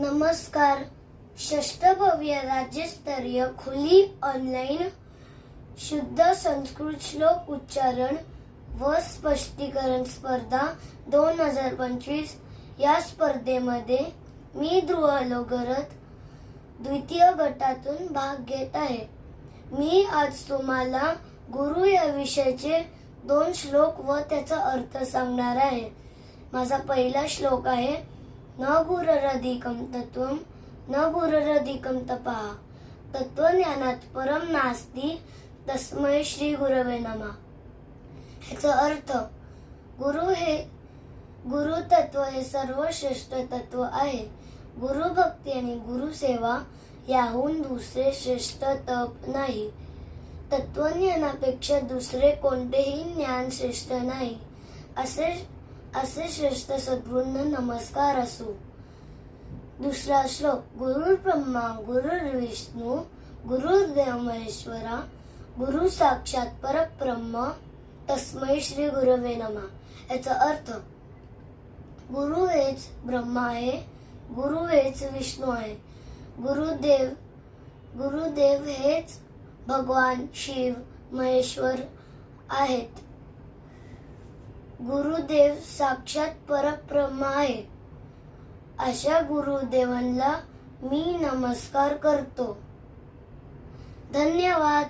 नमस्कार. राष्ट्रीय राज्यस्तरीय खुली ऑनलाईन शुद्ध संस्कृत श्लोक उच्चारण व स्पष्टीकरण स्पर्धा दोन हजार पंचवीस या स्पर्धेमध्ये मी ध्रुव लोगरथ द्वितीय गटातून भाग घेत आहे. मी आज तुम्हाला गुरु या विषयाचे दोन श्लोक व त्याचा अर्थ सांगणार आहे. माझा पहिला श्लोक आहे न गुररधिकम तत्त्वं न गुररधिकम तपः। तत्वज्ञानात परम नास्ती तस्मै श्री गुरवे नमा। ह्याचा अर्थ गुरु हे गुरु तत्व हे सर्वश्रेष्ठ तत्व आहे। गुरुभक्ती आणि गुरुसेवा याहून दुसरे श्रेष्ठ तप नाही। तत्वज्ञानापेक्षा दुसरे कोणतेही ज्ञान श्रेष्ठ नाही। असे असे श्रेष्ठ सद्गुरूंना नमस्कार असो. दुसरा श्लोक गुरु ब्रह्मा गुरु विष्णू गुरु महेश्वरा गुरु साक्षात परब्रह्म तस्मै श्री गुरवे नमा. याचा अर्थ गुरु हेच ब्रह्मा आहे गुरु हेच विष्णू आहे. गुरुदेव गुरुदेव हेच भगवान शिव महेश्वर आहेत. गुरुदेव साक्षात परब्रह्म आहे अशा गुरुदेवांना मी नमस्कार करतो. धन्यवाद.